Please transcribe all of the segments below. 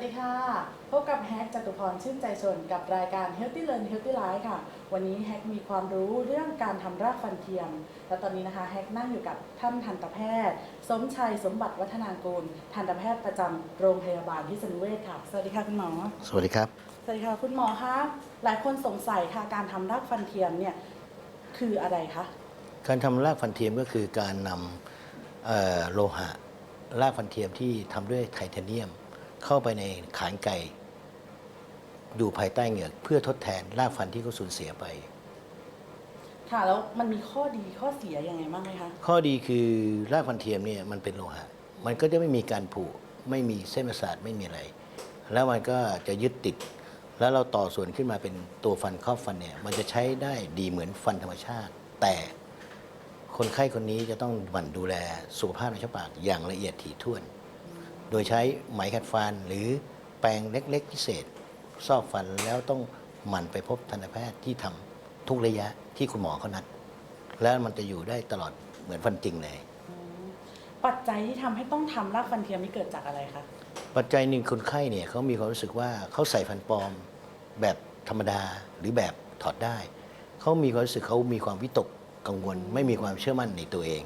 วัสดีค่ะ พบกับแฮกจตุพรชื่นใจชนกับรายการ Healthy Learn Healthy Life ค่ะ วันนี้แฮกมีความรู้เรื่องการทำรากฟันเทียม และตอนนี้นะคะแฮกนั่งอยู่กับท่านทันตแพทย์ สมชัยสมบัติวัฒนางกูล ทันตแพทย์ประจำโรงพยาบาลพิษณุเวชค่ะ สวัสดีค่ะคุณหมอ สวัสดีครับ สวัสดีค่ะคุณหมอคะหลายคนสงสัยค่ะการทำรากฟันเทียมเนี่ยคืออะไรคะ การทำรากฟันเทียมก็คือการนำเอ่อโลหะรากฟันเทียมที่ทำด้วยไทเทเนียม เข้าไปในขานไก่อยู่ภายใต้เหงือกเพื่อทดแทนรากฟันที่เขาสูญเสียไป ค่ะ แล้วมันมีข้อดีข้อเสียยังไงบ้างไหมคะ ข้อดีคือรากฟันเทียมเนี่ยมันเป็นโลหะ มันก็จะไม่มีการผุไม่มีเส้นประสาทไม่มีอะไร แล้วมันก็จะยึดติด แล้วเราต่อส่วนขึ้นมาเป็นตัวฟันครอบฟันเนี่ย มันจะใช้ได้ดีเหมือนฟันธรรมชาติ แต่คนไข้คนนี้จะต้องหมั่นดูแลสุขภาพในช่องปากอย่างละเอียดถี่ถ้วน โดยใช้ไหมขัดฟันหรือแปรงเล็กๆ พิเศษ ซอกฟันแล้วต้องหมั่นไปพบทันตแพทย์ที่ทำทุกระยะที่คุณหมอเขานัด แล้วมันจะอยู่ได้ตลอดเหมือนฟันจริงเลย ปัจจัยที่ทำให้ต้องทำรากฟันเทียมนี่เกิดจากอะไรคะปัจจัยหนึ่งคนไข้เนี่ยเขามีความรู้สึกว่าเขาใส่ฟันปลอมแบบธรรมดาหรือแบบถอดได้ เขามีความรู้สึกเขามีความวิตกกังวล ไม่มีความเชื่อมั่นในตัวเอง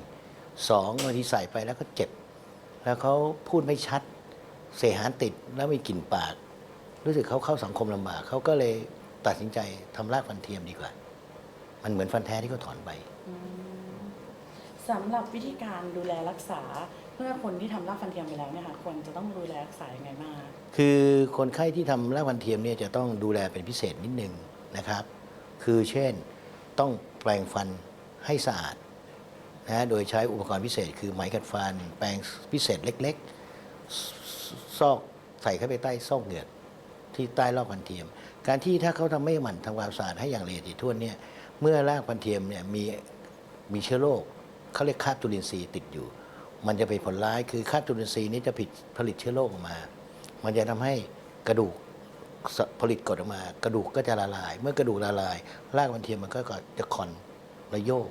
สองบางทีใส่ไปแล้วก็เจ็บ แล้วเขาพูดไม่ชัด เสหานติดแล้วมีกลิ่นปาก รู้สึกเขาเข้าสังคมลำบากเขาก็เลยตัดสินใจทำรากฟันเทียมดีกว่า มันเหมือนฟันแท้ที่เขาถอนไปสำหรับวิธีการดูแลรักษาเมื่อคนที่ทำรากฟันเทียมไปแล้วเนี่ยค่ะควรจะต้องดูแลรักษายังไงบ้างคะคือคนไข้ที่ทำรากฟันเทียมเนี่ยจะต้องดูแลเป็นพิเศษนิดนึงนะครับ คือเช่นต้องแปรงฟันให้สะอาด นะโดยใช้อุปกรณ์พิเศษ คือไหมขัดฟัน แปรงพิเศษเล็กๆ ซอกใส่เข้าไปใต้ซอกเหงือกที่ใต้รอบฟันเทียม การที่ถ้าเขาทำไม่หมั่นทำความสะอาดให้อย่างละเอียดถี่ถ้วนเนี่ยเมื่อรากฟันเทียมเนี่ยมีมีเชื้อโรคเขาเรียกคาบจุลินทรีย์ติดอยู่ มันจะเป็นผลร้ายคือคาบจุลินทรีย์นี้จะผิดผลิตเชื้อโรคออกมา มันจะทำให้กระดูกผลิตกรดออกมา กระดูกก็จะละลาย เมื่อกระดูกละลาย รากฟันเทียมมันก็จะคอนระโยก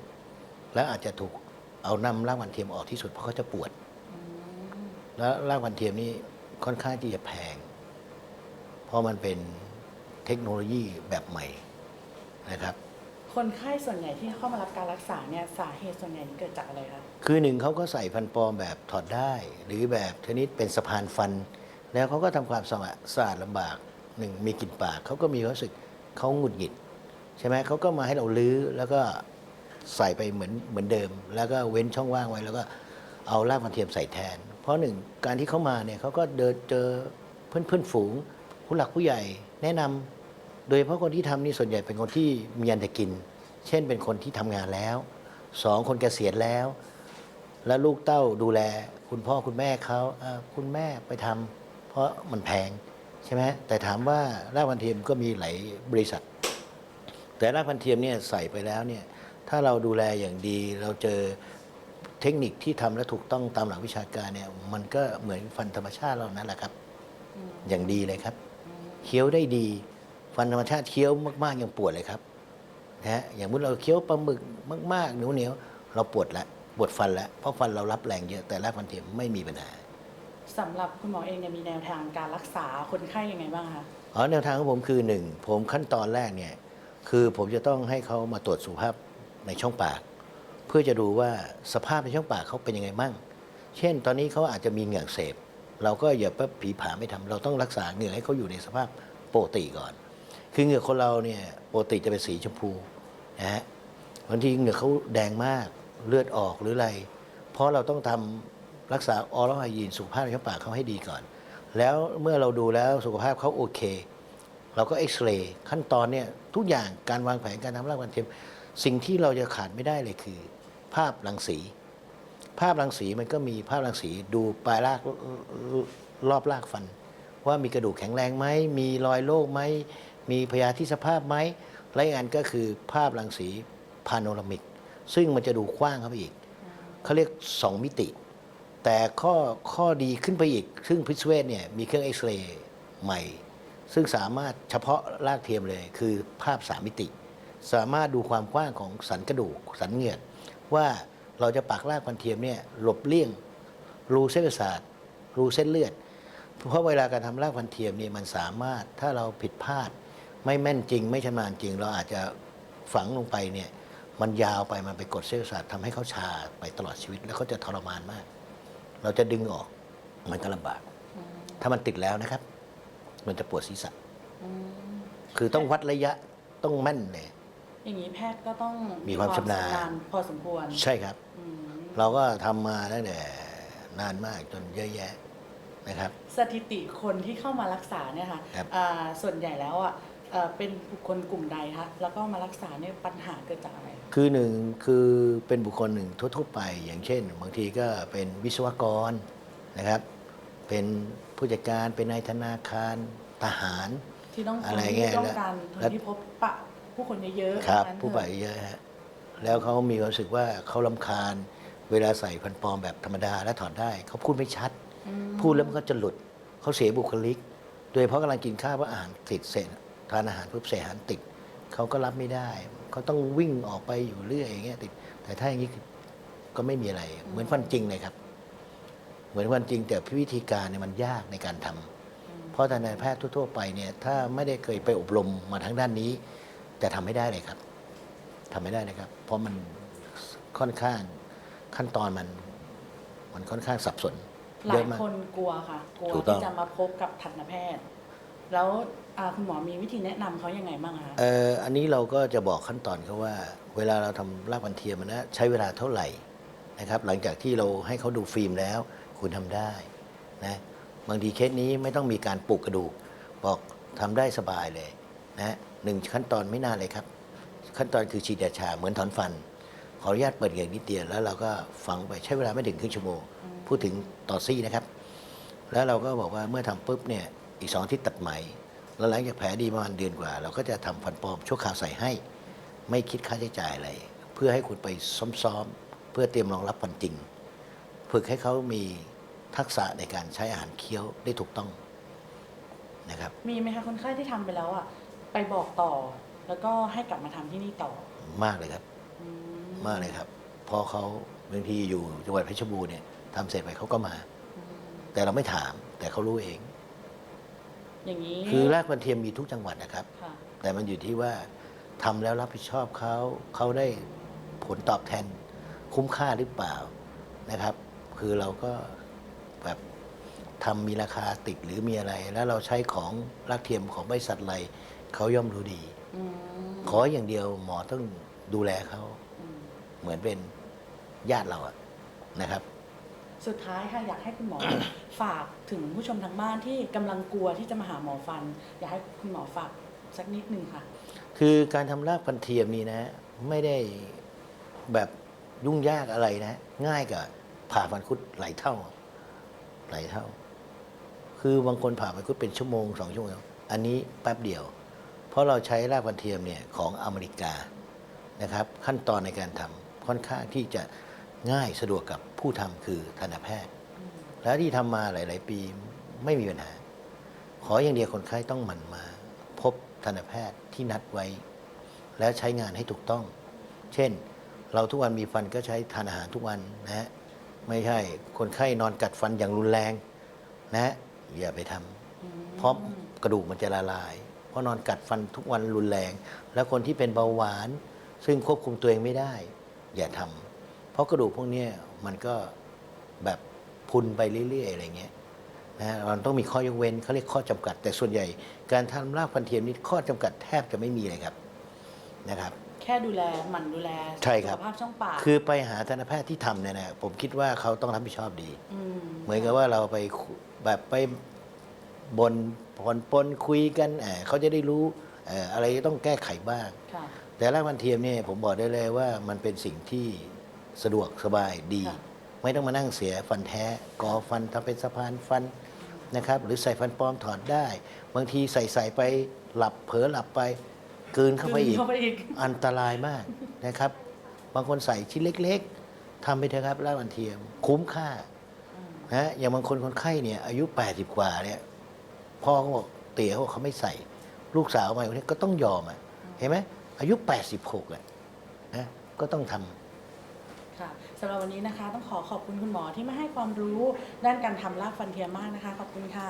แล้วอาจจะถูก เอานำรากฟันเทียมออกที่สุดเพราะเขาจะปวด แล้วรากฟันเทียมนี่ค่อนข้างที่จะแพง เพราะมันเป็นเทคโนโลยีแบบใหม่นะครับ คนไข้ส่วนใหญ่ที่เข้ามารับการรักษาเนี่ยสาเหตุส่วนใหญ่เกิดจากอะไรคะคือหนึ่งเขาก็ใส่ฟันปลอมแบบถอดได้ หรือแบบชนิดเป็นสะพานฟัน แล้วเขาก็ทำความสะอาดสะอาดลำบากหนึ่งมีกลิ่นปากเขาก็มีความรู้สึกเขาหงุดหงิด ใช่ไหมเขาก็มาให้เราลื้อแล้วก็ ใส่ไปเหมือนเหมือนเดิม แล้วก็เว้นช่องว่างไว้ แล้วก็เอารากฟันเทียมใส่แทน เพราะหนึ่งการที่เขามาเนี่ยเขาก็เดินเจอเพื่อนเพื่อนฝูง ผู้หลักผู้ใหญ่แนะนำโดยเฉพาะคนที่ทำนี่ส่วนใหญ่เป็นคนที่มีอันจะกิน เช่นเป็นคนที่ทำงานแล้วสองคนเกษียณแล้ว แล้วลูกเต้าดูแล คุณพ่อคุณแม่เขาคุณแม่ไปทำเพราะมันแพงใช่ไหมแต่ถามว่ารากฟันเทียมก็มีหลายบริษัท แต่รากฟันเทียมเนี่ยใส่ไปแล้วเนี่ย ถ้าเราดูแลอย่างดี เราเจอเทคนิคที่ทำและถูกต้องตามหลักวิชาการเนี่ยมันก็เหมือนฟันธรรมชาติเรานั่นแหละครับ อย่างดีเลยครับเคี้ยวได้ดี ฟันธรรมชาติเคี้ยวมากๆยังปวดเลยครับนะฮะอย่างเมื่อเราเคี้ยวปลาหมึกมากๆเหนียวเหนียวๆเราปวดแล้วปวดฟันแล้วเพราะฟันเรารับแรงเยอะแต่รากฟันเทียมไม่มีปัญหาสำหรับคุณหมอเองเนี่ยมีแนวทางการรักษาคนไข้ยังไงบ้างคะอ๋อแนวทางของผมคือหนึ่งผมขั้นตอนแรกเนี่ยคือผมจะต้องให้เขามาตรวจสุขภาพ ในช่องปาก เพื่อจะดูว่าสภาพในช่องปากเขาเป็นยังไงมั่ง เช่น ตอนนี้เขาอาจจะมีเหงือกเสพเราก็อย่าไปผีผาไม่ทำเราต้องรักษาเหงือกให้เขาอยู่ในสภาพปกติก่อน คือเหงือกคนเราเนี่ยปกติจะเป็นสีชมพูนะฮะบางทีเหงือกเขาแดงมากเลือดออกหรืออะไร เพราะเราต้องทำรักษาออรัลไฮยีนสุขภาพในช่องปากเขาให้ดีก่อน แล้วเมื่อเราดูแล้วสุขภาพเขาโอเค เราก็เอ็กซเรย์ขั้นตอนเนี่ยทุกอย่างการวางแผนการทำร่างกฟันเทียม สิ่งที่เราจะขาดไม่ได้เลยคือ ภาพรังสี ภาพรังสีมันก็มีภาพรังสีดูปลายรากรอบรากฟัน ว่ามีกระดูกแข็งแรงไหมมีรอยโรคไหมมีพยาธิสภาพไหมและอีกอันก็คือภาพรังสีพาโนรามิก ซึ่งมันจะดูกว้างเข้าไปอีกเขาเรียก 2 มิติ แต่ข้อข้อดีขึ้นไปอีก ซึ่งพิศเวสเนี่ยมีเครื่องเอ็กซเรย์ใหม่ ซึ่งสามารถเฉพาะรากเทียมเลยคือภาพ 3 มิติ สามารถดูความกว้างของสันกระดูกสันเหงือกว่าเราจะปักรากฟันเทียมเนี่ยหลบเลี่ยงรูเส้นประสาทรูเส้นเลือด เพราะเวลาการทำรากฟันเทียมเนี่ยมันสามารถถ้าเราผิดพลาด ไม่แม่นจริง ไม่ชำนาญจริง เราอาจจะฝังลงไปเนี่ยมันยาวไปมันไปกดเส้นประสาททำให้เขาชาไปตลอดชีวิต แล้วเขาจะทรมานมาก เราจะดึงออกมันก็ลำบาก ถ้ามันติดแล้วนะครับ มันจะปวดศีรษะคือต้องวัดระยะต้องแม่นเลย อย่างนี้แพทย์ก็ต้องมีความชำนาญ พอสมควรใช่ครับ อืมเราก็ทำมาตั้งแต่นานมากจนเยอะแยะนะครับ สถิติคนที่เข้ามารักษาเนี่ยค่ะครับ อ่าส่วนใหญ่แล้วอะเอ่อเป็นบุคคลกลุ่มใดคะแล้วก็มารักษาเนี่ยปัญหาเกิดจากอะไร คือหนึ่งคือเป็นบุคคลหนึ่งทั่วๆไป อย่างเช่น บางทีก็เป็นวิศวกรนะครับ เป็นผู้จัดการเป็นนายธนาคารทหาร ที่ต้องอะไรคนเงี้ที่ยต้องการแล้วคนที่พบปะ ผู้คนเยอะๆครับนั้นเถอะผู้ใหญ่เยอะฮะแล้วเขามีความรู้สึกว่าเขาลำคาญ เวลาใส่ฟันปลอมแบบธรรมดาและถอดได้ เขาพูดไม่ชัดอืมพูดแล้วมันก็จะหลุด เขาเสียบุคลิก โดยเฉพาะกำลังกินข้าวว่าอาหารติดเศษทานอาหารปุ๊บเศษอาหารติดเขาก็รับไม่ได้ เขาต้องวิ่งออกไปอยู่เรื่อยอย่างเงี้ยติด แต่ถ้าอย่างนี้คือก็ไม่มีอะไร เหมือนฟันจริงเลยครับ เหมือนฟันจริงแต่วิธีการเนี่ยมันยากในการทำเพราะทางการแพทย์ทั่วๆไปเนี่ยถ้าไม่ได้เคยไปอบรมมาทางด้านนี้ จะทำไม่ได้เลยครับทำไม่ได้นะครับ เพราะมันค่อนข้างขั้นตอนมัน มันค่อนข้างสับสนหลาเยยอะมากคนกลัวค่ะ กลัวถูกต้องที่จะมาพบกับทันตแพทย์ แล้วอ่าคุณหมอมีวิธีแนะนำเขายังไงบ้างคะเอ่ออันนี้เราก็จะบอกขั้นตอนเขาว่า เวลาเราทำรากฟันเทียมนะใช้เวลาเท่าไหร่นะครับ หลังจากที่เราให้เขาดูฟิล์มแล้ว คุณทำได้นะบางทีเคสนี้ไม่ต้องมีการปลูกกระดูก บอกทำได้สบายเลย นะหนึ่งขั้นตอนไม่นานเลยครับ ขั้นตอนคือฉีดยาชาเหมือนถอนฟัน ขออนุญาตเปิดเหงือกนิดเดียวแล้วเราก็ฝังไปใช้เวลาไม่ถึงครึ่งชั่วโมงพูดถึงต่อซี่นะครับ แล้วเราก็บอกว่าเมื่อทำปุ๊บเนี่ยอีกสองที่ตัดไหม แล้วหลังจากแผลดีประมาณเดือนกว่า เราก็จะทำฟันปลอมชั่วคราวใส่ให้ ไม่คิดค่าใช้จ่ายอะไร เพื่อให้คุณไปซ้อมๆเพื่อเตรียมรองรับฟันจริง ฝึกให้เขามีทักษะในการใช้อาหารเคี้ยวได้ถูกต้องนะครับ มีไหมคะคนไข้ที่ทำไปแล้วอะ ไปบอกต่อ แล้วก็ให้กลับมาทำที่นี่ต่อมากเลยครับ อืมากเลยครับพอเขาบางทีอยู่จังหวัดเพชรบูรณ์เนี่ยทำเสร็จไปเขาก็มา อืมแต่เราไม่ถาม แต่เขารู้เอง อย่างนี้คือรากฟันเทียมมีทุกจังหวัดนะครับ ค่ะ แต่มันอยู่ที่ว่าทำแล้วรับผิดชอบเขาเขาได้ผลตอบแทนคุ้มค่าหรือเปล่านะครับ คือเราก็แบบทำมีราคาติดหรือมีอะไร แล้วเราใช้ของรากเทียมของบริษัทอะไร เขาย่อมรู้ดีอืมขออย่างเดียวหมอต้องดูแลเขาอืมเหมือนเป็นญาติเราอะนะครับ สุดท้ายค่ะอยากให้คุณหมอ ฝากถึงผู้ชมทางบ้านที่กำลังกลัวที่จะมาหาหมอฟัน อยากให้คุณหมอฝากสักนิดนึงค่ะ คือการทำรากฟันเทียมนี่นะ ไม่ได้แบบยุ่งยากอะไรนะ ง่ายกับผ่าฟันคุดหลายเท่า หลายเท่า คือบางคนผ่าฟันคุดเป็นชั่วโมงสองชั่วโมง อันนี้แป๊บเดียว เพราะเราใช้รากฟันเทียมเนี่ยของอเมริกานะครับขั้นตอนในการทำค่อนข้างที่จะง่ายสะดวกกับผู้ทำคือทันตแพทย์ แล้วที่ทำมาหลาย ๆ ปีไม่มีปัญหา ขออย่างเดียวคนไข้ต้องหมั่นมา พบทันตแพทย์ที่นัดไว้ แล้วใช้งานให้ถูกต้อง เช่น เราทุกวันมีฟันก็ใช้ทานอาหารทุกวันนะฮะไม่ใช่คนไข้นอนกัดฟันอย่างรุนแรงนะอย่าไปทำเพราะกระดูกมันจะละลาย เพราะนอนกัดฟันทุกวันรุนแรง แล้วคนที่เป็นเบาหวาน ซึ่งควบคุมตัวเองไม่ได้ อย่าทำเพราะกระดูกพวกเนี้ยมันก็แบบพุนไปเรื่อยๆอะไรเงี้ยนะฮะมันต้องมีข้อยกเว้นเขาเรียกข้อจำกัด แต่ส่วนใหญ่ การทำรากฟันเทียมนี่ข้อจำกัดแทบจะไม่มีเลยครับนะครับ แค่ดูแลหมั่นดูแลใช่ครับสุขภาพช่องปากคือไปหาทันตแพทย์ที่ทำเนี่ยนะผมคิดว่าเขาต้องรับผิดชอบดีมเหมือนกับว่าเราไปคุแบบไปบน ผ่อนปลนคุยกันเอ่อเขาจะได้รู้เอ่ออะไรต้องแก้ไขบ้างค่ะแต่รากฟันเทียมเนี่ยผมบอกได้เลยว่ามันเป็นสิ่งที่สะดวกสบายดีค่ะไม่ต้องมานั่งเสียฟันแท้กอฟันทำเป็นสะพานฟันนะครับ หรือใส่ฟันปลอมถอดได้ บางทีใส่ใส่ไปหลับเผลอหลับไปกลืนเข้าไปอีกเข้าไปอีกอันตรายมากนะครับ บางคนใส่ชิ้นเล็ก ๆทำไปเถอะครับรากฟันเทียม คุ้มค่านะอย่างบางคนคนไข้เนี่ยอายุ 80 กว่าเนี่ย พ่อเขาบอกเตี๋ยเขาบอกเขาไม่ใส่ ลูกสาวมาคนนี้ก็ต้องยอมอะเห็นไหมอายุ86อะนะก็ต้องทำค่ะสำหรับวันนี้นะคะ ต้องขอขอบคุณคุณหมอที่มาให้ความรู้ด้านการทำรากฟันเทียมมากนะคะ ขอบคุณค่ะ